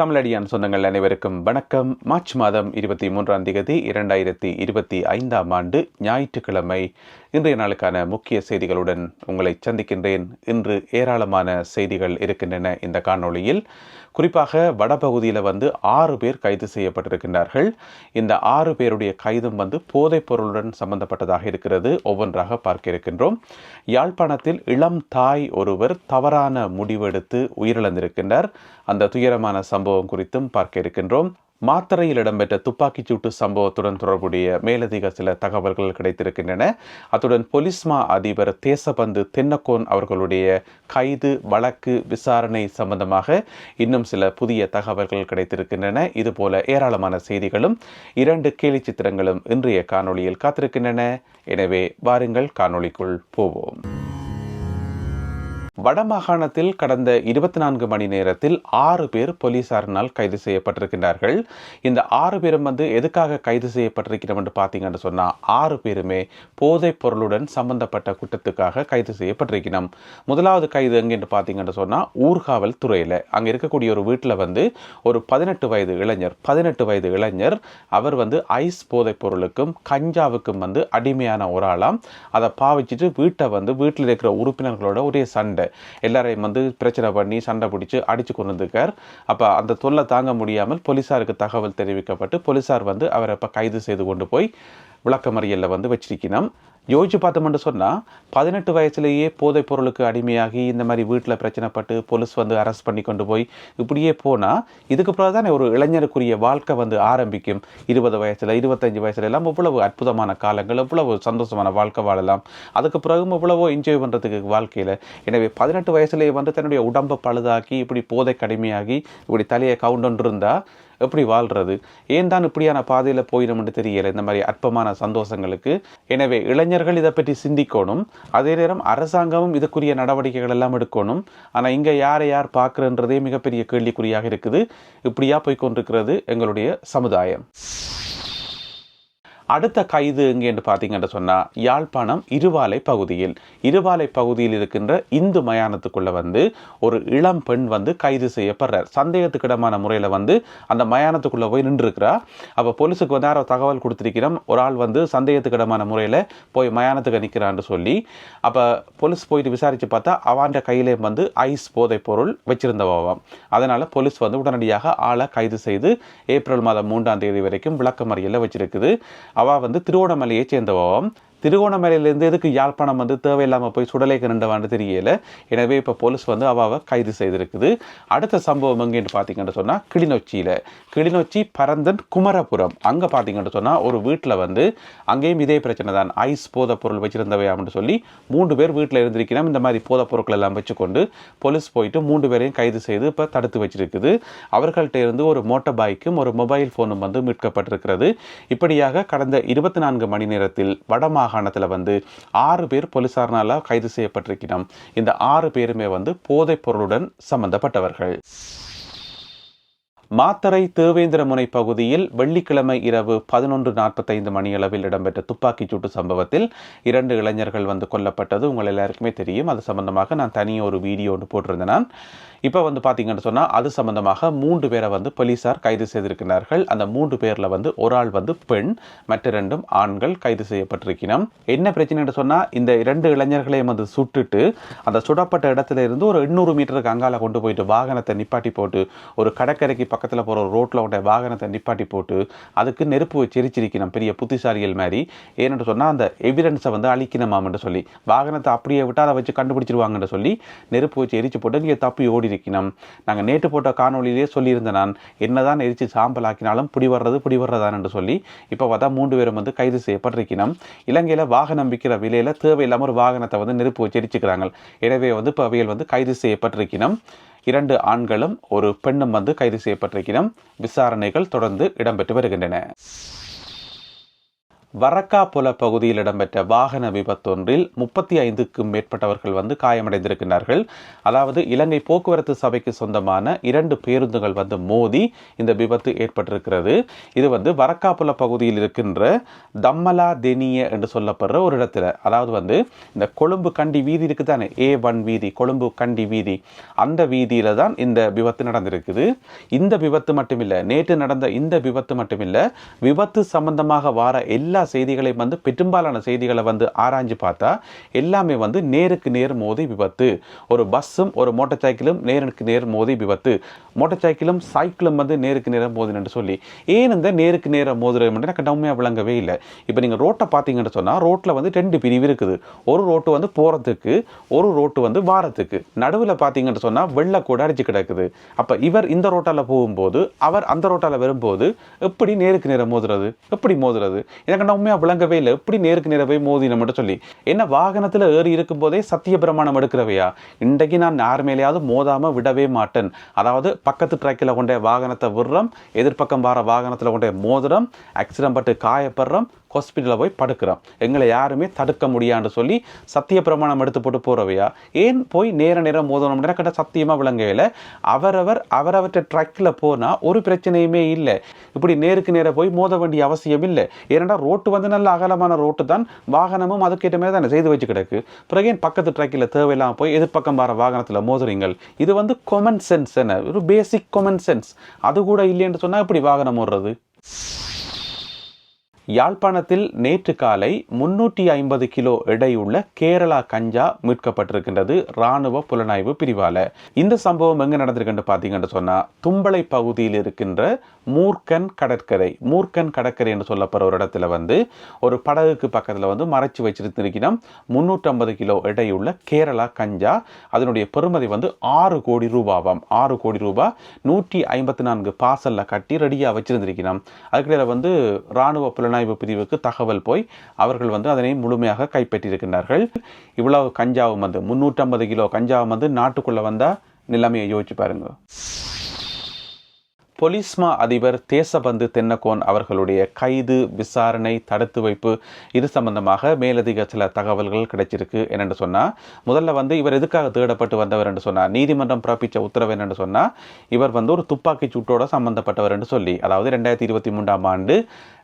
தமிழடியான் சொந்தங்கள் அனைவருக்கும் வணக்கம். மார்ச் மாதம் இருபத்தி மூன்றாம் தேதி இரண்டாயிரத்தி இருபத்தி ஐந்தாம் ஆண்டு ஞாயிற்றுக்கிழமை. இன்றைய நாளுக்கான முக்கிய செய்திகளுடன் உங்களை சந்திக்கின்றேன். இன்று ஏராளமான செய்திகள் இருக்கின்றன இந்த காணொளியில். குறிப்பாக வடபகுதியில் வந்து ஆறு பேர் கைது செய்யப்பட்டிருக்கின்றார்கள். இந்த ஆறு பேருடைய கைதும் வந்து போதைப் பொருளுடன் சம்பந்தப்பட்டதாக இருக்கிறது. ஒவ்வொன்றாக பார்க்க இருக்கின்றோம். யாழ்ப்பாணத்தில் இளம் தாய் ஒருவர் தவறான முடிவெடுத்து உயிரிழந்திருக்கின்றார். அந்த துயரமான சம்பவம் குறித்தும் பார்க்க இருக்கின்றோம். மாத்தறையில் இடம்பெற்ற துப்பாக்கிச் சூட்டு சம்பவத்துடன் தொடர்புடைய மேலதிக சில தகவல்கள் கிடைத்திருக்கின்றன. அத்துடன் பொலிஸ்மா அதிபர் தேசபந்து தென்னக்கோன் அவர்களுடைய கைது வழக்கு விசாரணை சம்பந்தமாக இன்னும் சில புதிய தகவல்கள் கிடைத்திருக்கின்றன. இதுபோல ஏராளமான செய்திகளும் இரண்டு கேலி சித்திரங்களும் இன்றைய காணொளியில் காத்திருக்கின்றன. எனவே வாருங்கள் காணொளிக்குள் போவோம். வடமாகாணத்தில் கடந்த இருபத்தி நான்கு மணி நேரத்தில் ஆறு பேர் போலீசாரினால் கைது செய்யப்பட்டிருக்கின்றார்கள். இந்த ஆறு பேரும் வந்து எதுக்காக கைது செய்யப்பட்டிருக்கிறோம் என்று பார்த்தீங்கன்னு சொன்னால் ஆறு பேருமே போதைப் பொருளுடன் சம்பந்தப்பட்ட குற்றத்துக்காக கைது செய்யப்பட்டிருக்கிறோம். முதலாவது கைது எங்கேன்னு பார்த்தீங்கன்னு சொன்னால் ஊர்காவல் துறையில். அங்கே இருக்கக்கூடிய ஒரு வீட்டில் வந்து ஒரு பதினெட்டு வயது இளைஞர் பதினெட்டு வயது இளைஞர் அவர் வந்து ஐஸ் போதைப் பொருளுக்கும் கஞ்சாவுக்கும் வந்து அடிமையான ஒரு ஆளாம். அதை பாவிச்சிட்டு வீட்டை வந்து வீட்டில் இருக்கிற உறுப்பினர்களோட ஒரே சண்டை. எல்லாரையும் வந்து பிரச்சனை பண்ணி சண்டை பிடிச்சி அடிச்சு கொண்டிருக்கார் அப்போ அந்த தொல்லை தாங்க முடியாமல் போலீஸாருக்கு தகவல் தெரிவிக்கப்பட்டு போலீஸார் வந்து அவரை இப்போ கைது செய்து கொண்டு போய் விளக்கமறியலில் வந்து வச்சிருக்கணும். யோசிச்சு பார்த்தோம்னு சொன்னால் பதினெட்டு வயசுலேயே போதைப் பொருளுக்கு அடிமையாகி இந்த மாதிரி வீட்டில் பிரச்சனைப்பட்டு போலீஸ் வந்து அரெஸ்ட் பண்ணி கொண்டு போய் இப்படியே போனால் இதுக்கு பிறகு தானே ஒரு இளைஞருக்குரிய வாழ்க்கை வந்து ஆரம்பிக்கும். இருபது வயசில் இருபத்தஞ்சி வயசுல எல்லாம் இவ்வளவு அற்புதமான காலங்கள் இவ்வளவு சந்தோஷமான வாழ்க்கை வாழலாம். அதுக்கு பிறகும் இவ்வளவோ என்ஜாய் பண்ணுறதுக்கு வாழ்க்கையில். எனவே பதினெட்டு வயசுலேயே வந்து தன்னுடைய உடம்பை பழுதாக்கி இப்படி போதை கடுமையாகி இப்படி தலையை கவுண்டொன்று இருந்தால் எப்படி வாழ்கிறது ஏன் தான் இப்படியான பாதையில் போயிடும்னு தெரியலை. இந்த மாதிரி அற்பமான சந்தோஷங்களுக்கு. எனவே இளைஞர்கள் இதை பற்றி சிந்திக்கணும். அதே நேரம் அரசாங்கமும் இதுக்குரிய நடவடிக்கைகள் எல்லாம் எடுக்கணும். ஆனால் இங்கே யாரை யார் பார்க்குறன்றதே மிகப்பெரிய கேள்விக்குறியாக இருக்குது. இப்படியா போய்கொண்டிருக்கிறது எங்களுடைய சமுதாயம். அடுத்த கைது எங்கே என்று பார்த்தீங்கன்னு சொன்னால் யாழ்ப்பாணம் இருவாலை பகுதியில். இருவாலை பகுதியில் இருக்கின்ற இந்து மயானத்துக்குள்ளே வந்து ஒரு இளம் பெண் வந்து கைது செய்யப்படுறார். சந்தேகத்துக்கிடமான முறையில் வந்து அந்த மயானத்துக்குள்ளே போய் நின்றுருக்கிறா. அப்போ போலீஸுக்கு வந்து யாரோ தகவல் கொடுத்துருக்கிறோம். ஒரு ஆள் வந்து சந்தேகத்துக்கிடமான முறையில் போய் மயானத்துக்கு நிற்கிறான்னு சொல்லி அப்போ போலீஸ் போயிட்டு விசாரித்து பார்த்தா அவாண்ட கையிலே வந்து ஐஸ் போதைப் பொருள் வச்சிருந்தவாம் அதனால் போலீஸ் வந்து உடனடியாக ஆளை கைது செய்து ஏப்ரல் மாதம் மூன்றாம் தேதி வரைக்கும் விளக்கமறியலில் வச்சிருக்குது. அவள் வந்து திருவோணமலையை சேர்ந்தவாம் திருகோணமலையிலேருந்து எதுக்கு யாழ்ப்பாணம் வந்து தேவையில்லாமல் போய் சுடலைக்கு நின்றவான்னு தெரியல. எனவே இப்போ போலீஸ் வந்து அவாவை கைது செய்திருக்குது. அடுத்த சம்பவம் எங்கேன்னு பார்த்தீங்கன்னு சொன்னால் கிளிநொச்சியில். கிளிநொச்சி பரந்தன் குமரபுரம். அங்கே பார்த்தீங்கன்னு சொன்னால் ஒரு வீட்டில் வந்து அங்கேயும் இதே பிரச்சனை தான். ஐஸ் போதைப் பொருள் வச்சிருந்தவை அப்படின்னு சொல்லி மூன்று பேர் வீட்டில் இருந்திருக்கிறோம் இந்த மாதிரி போதைப் பொருட்கள் எல்லாம் வச்சுக்கொண்டு போலீஸ் போயிட்டு மூன்று பேரையும் கைது செய்து இப்போ தடுத்து வச்சிருக்குது. அவர்கள்ட்ட இருந்து ஒரு மோட்டார் பைக்கும் ஒரு மொபைல் ஃபோனும் வந்து மீட்கப்பட்டிருக்கிறது. இப்படியாக கடந்த இருபத்தி நான்கு மணி நேரத்தில் வடமாக மாகாணத்தில் வந்து ஆறு பேர் போலீசார்னால கைது செய்யப்பட்டிருக்கிறோம் இந்த ஆறு பேருமே வந்து போதைப் பொருளுடன் சம்பந்தப்பட்டவர்கள். மாத்தறை தேவேந்திரமுனை பகுதியில் வெள்ளிக்கிழமை இரவு பதினொன்று நாற்பத்தைந்து மணியளவில் இடம்பெற்ற துப்பாக்கிச் சூட்டு சம்பவத்தில் இரண்டு இளைஞர்கள் வந்து கொல்லப்பட்டது உங்கள் எல்லாருக்குமே தெரியும். அது சம்பந்தமாக நான் தனியாக ஒரு வீடியோ ஒன்று போட்டிருந்தேன் நான். இப்போ வந்து பார்த்தீங்கன்னு சொன்னால் அது சம்பந்தமாக மூன்று பேரை வந்து போலீசார் கைது செய்திருக்கிறார்கள். அந்த மூன்று பேரில் வந்து ஒரு ஆள் வந்து பெண் மற்ற ரெண்டும் ஆண்கள் கைது செய்யப்பட்டிருக்கிறோம் என்ன பிரச்சனைன்னு சொன்னால் இந்த இரண்டு இளைஞர்களையும் வந்து சுட்டுட்டு அந்த சுடப்பட்ட இடத்துல இருந்து ஒரு எண்ணூறு மீட்டருக்கு அங்கால கொண்டு போயிட்டு வாகனத்தை நிப்பாட்டி போட்டு ஒரு கடற்கரைக்கு பக்கத்தில் போகிற ரோட்டில் உடைய வாகனத்தை நிப்பாட்டி போட்டு அதுக்கு நெருப்பு வச்சு எரிச்சிருக்கணும் பெரிய புத்திசாலிகள் மாதிரி. ஏன்னு சொன்னால் அந்த எவிடன்ஸை வந்து அழிக்கணுமாம்னு சொல்லி வாகனத்தை அப்படியே விட்டால் அதை வச்சு கண்டுபிடிச்சிருவாங்கன்னு சொல்லி நெருப்பு வச்சு எரிச்சு போட்டு நீங்கள் தப்பி ஓடி இருக்கணும் நாங்கள் நேற்று போட்ட காணொலியிலே சொல்லியிருந்தேன் நான் என்னதான் எரிச்சு சாம்பல் ஆக்கினாலும் பிடி வர்றது பிடி வர்றதான்னு என்று சொல்லி இப்போ பார்த்தா மூன்று பேரும் வந்து கைது செய்யப்பட்டிருக்கணும். இலங்கையில் வாகனம் விற்கிற விலையில் தேவையில்லாமல் ஒரு வாகனத்தை வந்து நெருப்பு வச்சு எரிச்சுக்கிறாங்க. எனவே வந்து இப்போ அவைகள் வந்து கைது செய்யப்பட்டிருக்கணும். இரண்டு ஆண்களும் ஒரு பெண்ணும் வந்து கைது செய்யப்பட்டிருக்கிறோம் விசாரணைகள் தொடர்ந்து இடம்பெற்று வருகின்றன. வரக்காப்புல பகுதியில் இடம்பெற்ற வாகன விபத்தொன்றில் முப்பத்தி ஐந்துக்கும் மேற்பட்டவர்கள் வந்து காயமடைந்திருக்கிறார்கள் அதாவது இலங்கை போக்குவரத்து சபைக்கு சொந்தமான இரண்டு பேருந்துகள் வந்து மோதி இந்த விபத்து ஏற்பட்டிருக்கிறது. இது வந்து வரக்காப்புல பகுதியில் இருக்கின்ற தம்மலா தெனிய என்று சொல்லப்படுற ஒரு இடத்துல. அதாவது வந்து இந்த கொழும்பு கண்டி வீதி இருக்குது தானே ஏ ஒன் வீதி கொழும்பு கண்டி வீதி. அந்த வீதியில் தான் இந்த விபத்து நடந்திருக்குது. இந்த விபத்து மட்டுமில்லை நேற்று நடந்த இந்த விபத்து மட்டுமில்லை விபத்து சம்பந்தமாக வார எல்லா செய்திகளையும் வந்து பெரும்பாலான செய்திகளை வந்து ஆராய்ஞ்சு பார்த்தா எல்லாமே வந்து நேருக்கு நேர் மோதி விபத்து. ஒரு பஸ்ஸும் ஒரு மோட்டார் சைக்கிளும் நேருக்கு நேர் மோதி விபத்து. மோட்டார் சைக்கிளும் சைக்கிளும் வந்து நேருக்கு நேரம் மோதினு சொல்லி. ஏன் இந்த நேருக்கு நேரம் மோதுறது மட்டும் எனக்கு உண்மையாக விளங்கவே இல்லை. இப்போ நீங்கள் ரோட்டை பார்த்தீங்கன்னு சொன்னால் ரோட்டில் வந்து ரெண்டு பிரிவு இருக்குது. ஒரு ரோட்டு வந்து போகிறதுக்கு ஒரு ரோட்டு வந்து வாரத்துக்கு. நடுவில் பார்த்தீங்கன்னு சொன்னால் வெள்ளை கூட அடிச்சு கிடக்குது. அப்போ இவர் இந்த ரோட்டால் போகும்போது அவர் அந்த ரோட்டால் வரும்போது எப்படி நேருக்கு நேரம் மோதுறது? எப்படி மோதுறது? எனக்கு உண்மையாக விளங்கவே இல்லை. எப்படி நேருக்கு நேரவே போய் மட்டும் சொல்லி? என்ன வாகனத்தில் ஏறி இருக்கும்போதே சத்திய பிரமாணம் எடுக்கிறவையா? இன்றைக்கு நான் யார் மேலேயாவது மோதாமல் விடவே மாட்டேன். அதாவது பக்கத்து ட்ராக்கில் கொண்டே வாகனத்தை விடுறோம் எதிர்ப்பக்கம் வர வாகனத்தில் கொண்டே மோதுறோம் ஆக்சிடென்ட் பட்டு காயப்படுறோம் ஹாஸ்பிட்டலில் போய் படுக்கிறோம் எங்களை யாருமே தடுக்க முடியான்னு சொல்லி சத்திய பிரமாணம் எடுத்து போட்டு போகிறவையா ஏன் போய் நேர நேரம் மோதணும் கிட்ட சத்தியமாக விளங்கவில்லை அவரவர் அவரவற்றை ட்ரக்கில் போனால் ஒரு பிரச்சனையுமே இல்லை. இப்படி நேருக்கு நேராக போய் மோத வேண்டிய அவசியம் இல்லை. ஏனென்றால் ரோட்டு வந்து நல்ல அகலமான ரோட்டு தான். வாகனமும் அதுக்கேற்ற மாதிரி தானே செய்து வச்சு கிடக்கு. பிறகு ஏன் பக்கத்து ட்ரக்கில் தேவையில்லாமல் போய் எதிர்ப்பக்கம் வர வாகனத்தில் மோதுறீங்கள்? இது வந்து காமன் சென்ஸ் என்ன? ஒரு பேசிக் கொமன் சென்ஸ் அது கூட இல்லைன்னு சொன்னால் எப்படி வாகனம் ஓடுறது? யாழ்ப்பாணத்தில் நேற்று காலை முன்னூற்றி ஐம்பது கிலோ எடையுள்ள கேரளா கஞ்சா மீட்கப்பட்டிருக்கின்றது ராணுவ புலனாய்வு பிரிவால. இந்த சம்பவம் எங்க நடந்திருக்குன்னு பார்த்தீங்கன்னு சொன்னா தும்பளை பகுதியில் இருக்கின்ற மூர்க்கன் கடற்கரை மூர்க்கன் கடற்கரை என்று சொல்லப்படுற ஒரு இடத்துல வந்து ஒரு படகுக்கு பக்கத்தில் வந்து மறைச்சு வச்சிருந்திருக்கிறோம் முந்நூற்றம்பது கிலோ எடையுள்ள கேரளா கஞ்சா. அதனுடைய பெறுமதி வந்து ஆறு கோடி ரூபாவாம். ஆறு கோடி ரூபாய் நூற்றி ஐம்பத்தி நான்கு பாசல்ல கட்டி ரெடியாக வச்சிருந்திருக்கிறோம் அதுக்கிடையில் வந்து ராணுவ புலனாய்வு பிரிவுக்கு தகவல் போய் அவர்கள் வந்து அதனை முழுமையாக கைப்பற்றியிருக்கின்றார்கள் இவ்வளவு கஞ்சாவும் வந்து முன்னூற்றம்பது கிலோ கஞ்சாவும் வந்து நாட்டுக்குள்ளே வந்தால் நிலைமையை யோசிச்சு பாருங்கள் பொலிஸ்மா அதிபர் தேசபந்து தென்னகோன் அவர்களுடைய கைது விசாரணை தடுத்து வைப்பு இது சம்பந்தமாக மேலதிக சில தகவல்கள் கிடைச்சிருக்கு. என்னென்று சொன்னால் முதல்ல வந்து இவர் எதுக்காக தேடப்பட்டு வந்தவர் என்று சொன்னால் நீதிமன்றம் பிறப்பித்த உத்தரவு என்னென்று சொன்னால் இவர் வந்து ஒரு துப்பாக்கி சூட்டோட சம்பந்தப்பட்டவர் என்று சொல்லி அதாவது ரெண்டாயிரத்தி இருபத்தி மூன்றாம் ஆண்டு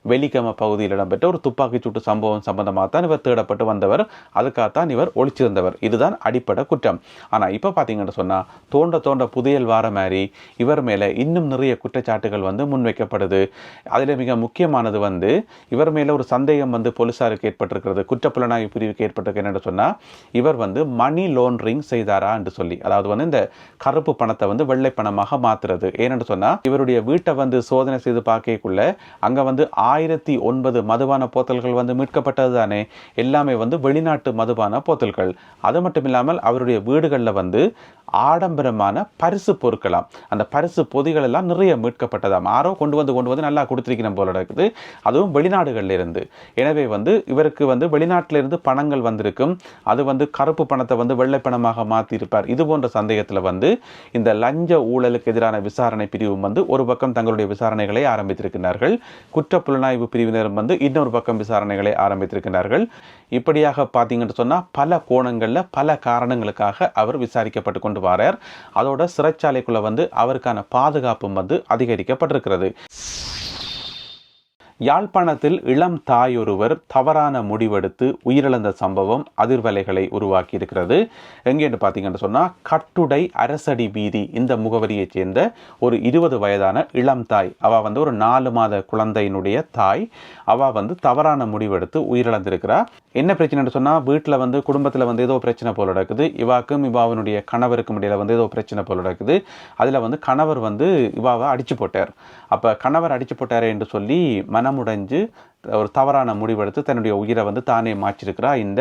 வெலிகம பகுதியில் இடம்பெற்ற ஒரு துப்பாக்கிச்சூட்டு சம்பவம் சம்பந்தமாக தான் இவர் தேடப்பட்டு வந்தவர். அதுக்காகத்தான் இவர் ஒழிச்சிருந்தவர் இதுதான் அடிப்படை குற்றம். ஆனால் இப்போ பார்த்தீங்கன்னு சொன்னால் தோண்ட தோண்ட புதையல் வார மாதிரி இவர் மேலே இன்னும் நிறைய குற்றச்சாட்டுகள் வந்து முன்வைக்கப்படுது. அதில் மிக முக்கியமானது வந்து இவர் மேலே ஒரு சந்தேகம் வந்து போலீஸாருக்கு ஏற்பட்டிருக்கிறது. குற்றப்புலனாய்வு பிரிவுக்கு ஏற்பட்டிருக்கு என்னென்னு சொன்னால் இவர் வந்து மணி லோன்ரிங் செய்தாரா என்று சொல்லி. அதாவது வந்து இந்த கருப்பு பணத்தை வந்து வெள்ளை பணமாக மாற்றுறது ஏனென்று சொன்னால் இவருடைய வீட்டை வந்து சோதனை செய்து பார்க்கக்குள்ள அங்கே வந்து ஆயிரத்தி ஒன்பது மதுபான போத்தல்கள் வந்து மீட்கப்பட்டது தானே? எல்லாமே வந்து வெளிநாட்டு மதுபான போத்தல்கள். அது மட்டும் இல்லாமல் அவருடைய வீடுகளில் வந்து ஆடம்பரமான பரிசு பொருட்களாம். அந்த பரிசு பொதிகள் எல்லாம் நிறைய மீட்கப்பட்டதாம். ஆரோ கொண்டு வந்து கொண்டு வந்து நல்லா கொடுத்துருக்கணும் போல இருக்குது. அதுவும் வெளிநாடுகளில் இருந்து. எனவே வந்து இவருக்கு வந்து வெளிநாட்டிலிருந்து பணங்கள் வந்திருக்கும். அது வந்து கருப்பு பணத்தை வந்து வெள்ளை பணமாக மாற்றியிருப்பார் இது போன்ற சந்தேகத்தில் வந்து இந்த லஞ்ச ஊழலுக்கு எதிரான விசாரணை பிரிவும் வந்து ஒரு பக்கம் தங்களுடைய விசாரணைகளை ஆரம்பித்திருக்கிறார்கள். குற்றப்புலன் புலனாய்வு பிரிவினரும் வந்து இன்னொரு பக்கம் விசாரணைகளை ஆரம்பித்திருக்கிறார்கள் இப்படியாக பார்த்தீங்கன்னு சொன்னால் பல கோணங்களில் பல காரணங்களுக்காக அவர் விசாரிக்கப்பட்டு கொண்டு வரார். அதோட சிறைச்சாலைக்குள்ள வந்து அவருக்கான பாதுகாப்பும் வந்து அதிகரிக்கப்பட்டிருக்கிறது. யாழ்ப்பாணத்தில் இளம் தாயொருவர் தவறான முடிவெடுத்து உயிரிழந்த சம்பவம் அதிர்வலைகளை உருவாக்கி இருக்கிறது எங்கேன்னு பார்த்தீங்கன்னு சொன்னால் கட்டுடை அரசடி வீதி இந்த முகவரியைச் சேர்ந்த ஒரு இருபது வயதான இளம் தாய். அவள் வந்து ஒரு நாலு மாத குழந்தையினுடைய தாய். அவள் வந்து தவறான முடிவெடுத்து உயிரிழந்திருக்கிறார் என்ன பிரச்சனைன்னு சொன்னால் வீட்டில் வந்து குடும்பத்தில் வந்து ஏதோ பிரச்சனை போல நடக்குது. இவாக்கும் இவாவினுடைய கணவருக்கும் இடையில் வந்து ஏதோ பிரச்சனை போல நடக்குது. அதில் வந்து கணவர் வந்து இவாவை அடித்து போட்டார். அப்போ கணவர் அடித்து போட்டார் என்று சொல்லி மனமுடைஞ்சு ஒரு தவறான முடிவெடுத்து தன்னுடைய உயிரை வந்து தானே மாற்றிருக்கிறா இந்த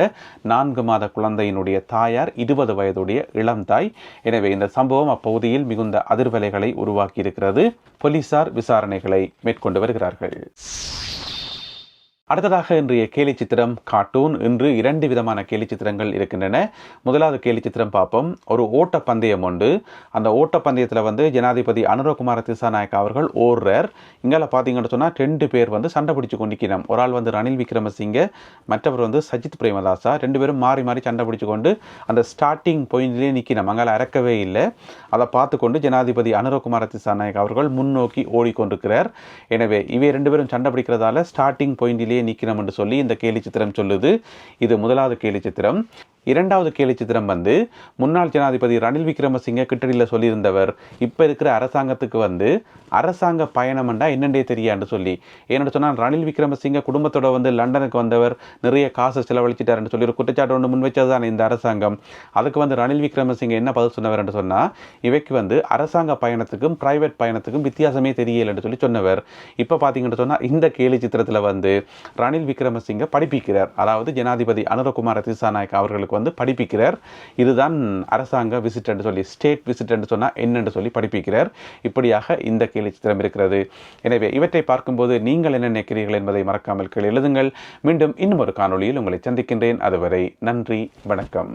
நான்கு மாத குழந்தையினுடைய தாயார் இருபது வயதுடைய இளம் தாய். எனவே இந்த சம்பவம் அப்பகுதியில் மிகுந்த அதிர்வலைகளை உருவாக்கியிருக்கிறது. போலீசார் விசாரணைகளை மேற்கொண்டு வருகிறார்கள். அடுத்ததாக இன்றைய கேலி சித்திரம் கார்ட்டூன் இன்று இரண்டு விதமான கேலி சித்திரங்கள் இருக்கின்றன. முதலாவது கேலி சித்திரம் பார்ப்போம். ஒரு ஓட்ட பந்தயம் உண்டு. அந்த ஓட்ட பந்தயத்தில் வந்து ஜனாதிபதி அனுரகுமார திசாநாயக் அவர்கள் ஓடுறார். இங்கால பார்த்தீங்கன்னு சொன்னால் ரெண்டு பேர் வந்து சண்டை பிடிச்சு கொண்டிருக்கிறோம் ஒரு ஆள் வந்து ரணில் விக்ரமசிங்க மற்றவர் வந்து சஜித் பிரேமதாசா. ரெண்டு பேரும் மாறி மாறி சண்டை பிடிச்சு கொண்டு அந்த ஸ்டார்டிங் பாயிண்ட்லேயே நிற்கணும் அங்கால அறக்கவே இல்லை. அதை பார்த்து கொண்டு ஜனாதிபதி அனுரகுமார திசாநாயக் அவர்கள் முன்னோக்கி ஓடிக்கொண்டிருக்கிறார். எனவே இவை ரெண்டு பேரும் சண்டை பிடிக்கிறதால ஸ்டார்டிங் பாயிண்டிலே நீக்கினம் என்று சொல்லி இந்த கேலி சித்திரம் சொல்லுது. இது முதலாவது கேலி சித்திரம். இரண்டாவது கேலி சித்திரம் வந்து முன்னாள் ஜனாதிபதி ரணில் விக்ரமசிங்க கிட்டடியில் சொல்லியிருந்தவர். இப்போ இருக்கிற அரசாங்கத்துக்கு வந்து அரசாங்க பயணம்ண்டா என்னென்றே தெரியான்னு சொல்லி. ஏன்னு சொன்னால் ரணில் விக்ரமசிங்க குடும்பத்தோட வந்து லண்டனுக்கு வந்தவர் நிறைய காசு செலவழிச்சிட்டாருன்னு சொல்லி ஒரு குற்றச்சாட்டு ஒன்று முன் வச்சது தான் இந்த அரசாங்கம். அதுக்கு வந்து ரணில் விக்ரமசிங்க என்ன பதில் சொன்னவர் என்று சொன்னால் இவைக்கு வந்து அரசாங்க பயணத்துக்கும் பிரைவேட் பயணத்துக்கும் வித்தியாசமே தெரியலைன்னு சொல்லி சொன்னவர். இப்போ பார்த்தீங்கன்னு சொன்னால் இந்த கேலி சித்திரத்தில் வந்து ரணில் விக்ரமசிங்க படிப்பிக்கிறார். அதாவது ஜனாதிபதி அனுரகுமார திசாநாயக் அவர்களுக்கு வந்து படிப்பிக்கிறார். இதுதான் அரசாங்க விசிட் சொல்லி ஸ்டேட் விசிட் சொன்னால் என்னென்று சொல்லி படிப்பிக்கிறார். இப்படியாக இந்த கேலி சித்திரம் இருக்கிறது. எனவே இவற்றை பார்க்கும்போது நீங்கள் என்ன நினைக்கிறீர்கள் என்பதை மறக்காமல் கீழ் எழுதுங்கள். மீண்டும் இன்னும் ஒரு காணொளியில் உங்களை சந்திக்கின்றேன். அதுவரை நன்றி வணக்கம்.